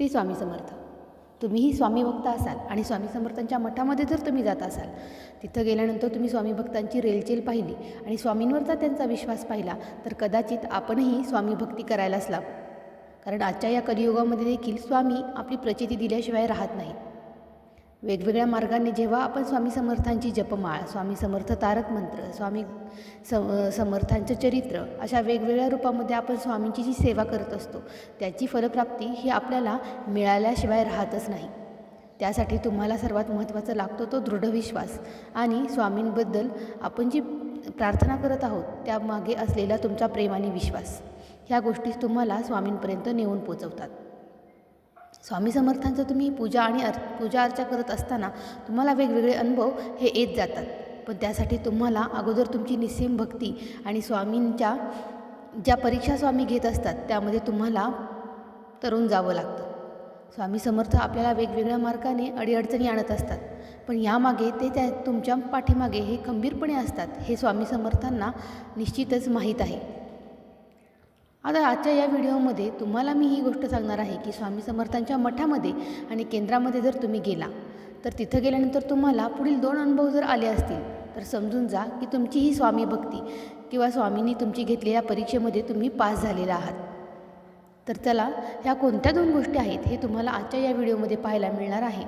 श्री स्वामी समर्थ. तुम्हीही स्वामी भक्त असाल आणि स्वामी समर्थांच्या मठामध्ये जर तुम्ही जात असाल तिथं गेल्यानंतर तुम्ही स्वामी भक्तांची रेलचेल पाहिली आणि स्वामींवरचा त्यांचा विश्वास पाहिला तर कदाचित आपणही स्वामी भक्ती करायलाच लागू कारण आजच्या या कलियुगामध्ये देखील स्वामी आपली प्रचिती दिल्याशिवाय राहत नाहीत. वेगवेगळ्या मार्गाने जेव्हा आपण स्वामी समर्थांची जपमाळ स्वामी समर्थ तारक मंत्र स्वामी सम समर्थांचं चरित्र अशा वेगवेगळ्या रूपामध्ये आपण स्वामींची जी सेवा करत असतो त्याची फलप्राप्ती ही आपल्याला मिळाल्याशिवाय राहतच नाही. त्यासाठी तुम्हाला सर्वात महत्त्वाचा लागतो तो दृढ विश्वास आणि स्वामींबद्दल आपण जी प्रार्थना करत आहोत त्यामागे असलेला तुमचा प्रेम आणि विश्वास. ह्या गोष्टी तुम्हाला स्वामींपर्यंत नेऊन पोचवतात. स्वामी समर्थांचं तुम्ही पूजा आणि अर पूजा अर्चा करत असताना तुम्हाला वेगवेगळे अनुभव हे येत जातात. पण त्यासाठी तुम्हाला अगोदर तुमची निस्सीम भक्ती आणि स्वामींच्या ज्या परीक्षा स्वामी घेत असतात त्यामध्ये तुम्हाला तरुण जावं लागतं. स्वामी समर्थ आपल्याला वेगवेगळ्या मार्गाने अडीअडचणी आणत असतात. पण यामागे ते त्या तुमच्या पाठीमागे हे खंबीरपणे असतात हे स्वामी समर्थांना निश्चितच माहीत आहे. आता आजच्या या व्हिडिओमध्ये तुम्हाला मी ही गोष्ट सांगणार आहे की स्वामी समर्थांच्या मठामध्ये आणि केंद्रामध्ये जर तुम्ही गेला तर तिथं गेल्यानंतर तुम्हाला पुढील दोन अनुभव जर आले असतील तर समजून जा की तुमची ही स्वामी भक्ती किंवा स्वामींनी तुमची घेतलेल्या परीक्षेमध्ये तुम्ही पास झालेला आहात. तर चला ह्या कोणत्या दोन गोष्टी आहेत हे तुम्हाला आजच्या या व्हिडिओमध्ये पाहायला मिळणार आहे.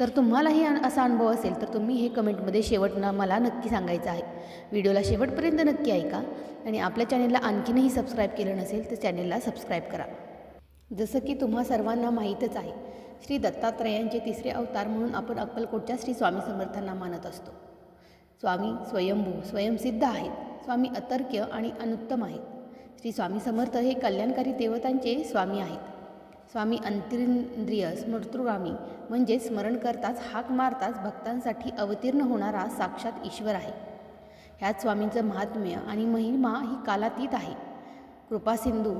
तर तुम्हालाही असा अनुभव असेल तर तुम्ही हे कमेंटमध्ये शेवटनं मला नक्की सांगायचं आहे. व्हिडिओला शेवटपर्यंत नक्की ऐका आणि आपल्या चॅनेलला आणखीनही सबस्क्राईब केलं नसेल तर चॅनेलला सबस्क्राईब करा. जसं की तुम्हा सर्वांना माहीतच आहे श्री दत्तात्रयांचे तिसरे अवतार म्हणून आपण अक्कलकोटच्या श्री स्वामी समर्थांना मानत असतो. स्वामी स्वयंभू स्वयंसिद्ध आहेत. स्वामी अतर्क्य आणि अनुत्तम आहेत. श्री स्वामी समर्थ हे कल्याणकारी देवतांचे स्वामी आहेत. स्वामी अंतरिंद्रिय स्मृतृगामी म्हणजे स्मरण करताच हाक मारताच भक्तांसाठी अवतीर्ण होणारा साक्षात ईश्वर आहे. ह्यात स्वामींचं महात्म्य आणि महिमा ही कालातीत आहे. कृपासिंधू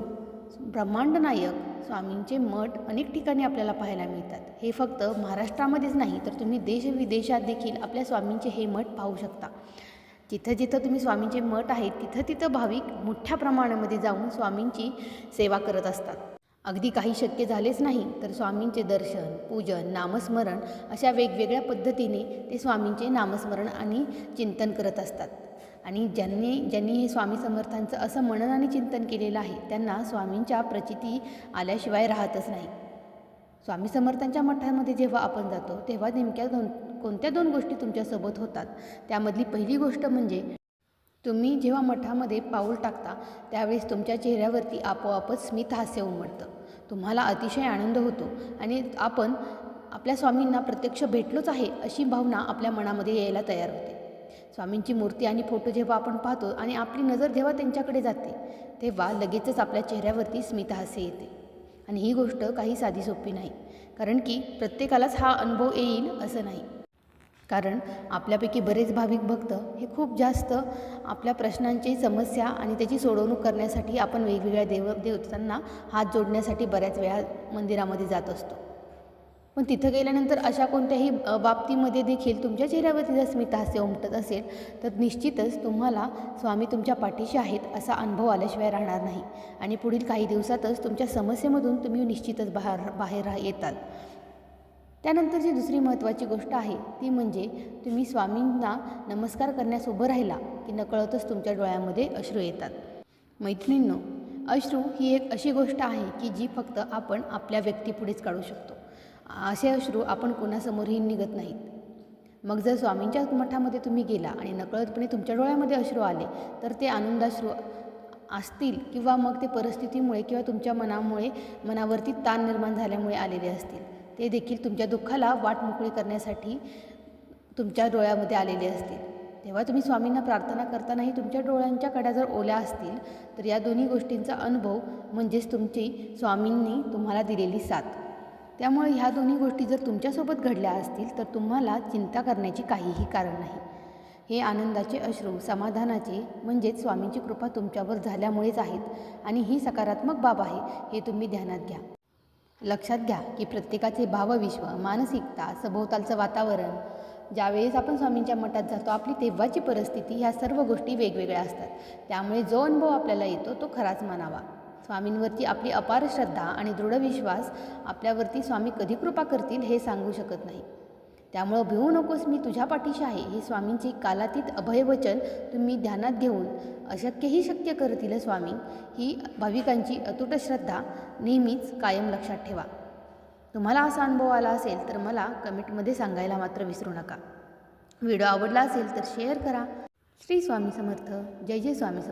ब्रह्मांड नायक स्वामींचे मठ अनेक ठिकाणी आपल्याला पाहायला मिळतात. हे फक्त महाराष्ट्रामध्येच नाही तर तुम्ही देशविदेशात देखील आपल्या स्वामींचे हे मठ पाहू शकता. जिथं जिथं तुम्ही स्वामींचे मठ आहेत तिथं तिथं भाविक मोठ्या प्रमाणामध्ये जाऊन स्वामींची सेवा करत असतात. अगदी काही शक्य झालेच नाही तर स्वामींचे दर्शन पूजन नामस्मरण अशा वेगवेगळ्या पद्धतीने ते स्वामींचे नामस्मरण आणि चिंतन करत असतात. आणि ज्यांनी ज्यांनी हे स्वामी समर्थांचं असं मनन आणि चिंतन केलेलं आहे त्यांना स्वामींच्या प्रचिती आल्याशिवाय राहतच नाही. स्वामी समर्थांच्या मठामध्ये जेव्हा आपण जातो तेव्हा नेमक्या दोन कोणत्या दोन गोष्टी तुमच्यासोबत होतात? त्यामधली पहिली गोष्ट म्हणजे तुम्ही जेव्हा मठामध्ये पाऊल टाकता त्यावेळेस तुमच्या चेहऱ्यावरती आपोआपच स्मित हास्य उमटतं. तुम्हाला अतिशय आनंद होतो. आणि आपण आपल्या स्वामींना प्रत्यक्ष भेटलोच आहे अशी भावना आपल्या मनामध्ये यायला तयार होते. स्वामींची मूर्ती आणि फोटो जेव्हा आपण पाहतो आणि आपली नजर जेव्हा त्यांच्याकडे जाते तेव्हा लगेचच आपल्या चेहऱ्यावरती स्मितहास्य येते. आणि ही गोष्ट काही साधी सोपी नाही कारण की प्रत्येकालाच हा अनुभव येईल असं नाही. कारण आपल्यापैकी बरेच भाविक भक्त हे खूप जास्त आपल्या प्रश्नांची समस्या आणि त्याची सोडवणूक करण्यासाठी आपण वेगवेगळ्या देव देवतांना हात जोडण्यासाठी बऱ्याच वेळा मंदिरामध्ये जात असतो. पण तिथं गेल्यानंतर अशा कोणत्याही बाबतीमध्ये देखील तुमच्या चेहऱ्यावरती जर स्मितहास्य उमटत असेल तर निश्चितच तुम्हाला स्वामी तुमच्या पाठीशी आहेत असा अनुभव आल्याशिवाय राहणार नाही. आणि पुढील काही दिवसातच तुमच्या समस्येमधून तुम्ही निश्चितच बाहेर बाहेर येताल. त्यानंतरची दुसरी महत्त्वाची गोष्ट आहे ती म्हणजे तुम्ही स्वामींना नमस्कार करण्यास उभं राहिला की नकळतच तुमच्या डोळ्यामध्ये अश्रू येतात. मैत्रिणींनो अश्रू ही एक अशी गोष्ट आहे की जी फक्त आपण आपल्या व्यक्तीपुढेच काढू शकतो. असे अश्रू आपण कोणासमोरही निघत नाहीत. मग जर स्वामींच्या मठामध्ये तुम्ही गेला आणि नकळतपणे तुमच्या डोळ्यामध्ये अश्रू आले तर ते आनंदाश्रू असतील किंवा मग ते परिस्थितीमुळे किंवा तुमच्या मनामुळे मनावरती ताण निर्माण झाल्यामुळे आलेले असतील. ते देखील तुमच्या दुःखाला वाट मोकळी करण्यासाठी तुमच्या डोळ्यामध्ये आलेले असतील. तेव्हा तुम्ही स्वामींना प्रार्थना करतानाही तुमच्या डोळ्यांच्या कड्या जर ओल्या असतील तर या दोन्ही गोष्टींचा अनुभव म्हणजेच तुमची स्वामींनी तुम्हाला दिलेली साथ. त्यामुळे ह्या दोन्ही गोष्टी जर तुमच्यासोबत घडल्या असतील तर तुम्हाला चिंता करण्याची काहीही कारण नाही. हे आनंदाचे अश्रू समाधानाचे म्हणजेच स्वामींची कृपा तुमच्यावर झाल्यामुळेच आहेत आणि ही सकारात्मक बाब आहे हे तुम्ही ध्यानात घ्या. लक्षात घ्या की प्रत्येकाचे भावविश्व मानसिकता सभोवतालचं वातावरण ज्यावेळेस आपण स्वामींच्या मठात जातो आपली तेव्हाची परिस्थिती ह्या सर्व गोष्टी वेगवेगळ्या असतात. त्यामुळे जो अनुभव आपल्याला येतो तो खराच मानावा. स्वामींवरती आपली अपार श्रद्धा आणि दृढ विश्वास आपल्यावरती स्वामी कधी कृपा करतील हे सांगू शकत नाही. त्यामुळं भिवू नकोस मी तुझ्या पाठीशी आहे. हे स्वामींचे कालातीत अभयवचन तुम्ही ध्यानात घेऊन अशक्यही शक्य करतील स्वामी. ही भाविकांची अतूट श्रद्धा नेहमीच कायम लक्षात ठेवा. तुम्हाला असा अनुभव आला असेल तर मला कमेंटमध्ये सांगायला मात्र विसरू नका. व्हिडिओ आवडला असेल तर शेअर करा. श्री स्वामी समर्थ. जय जय स्वामी समर्थ.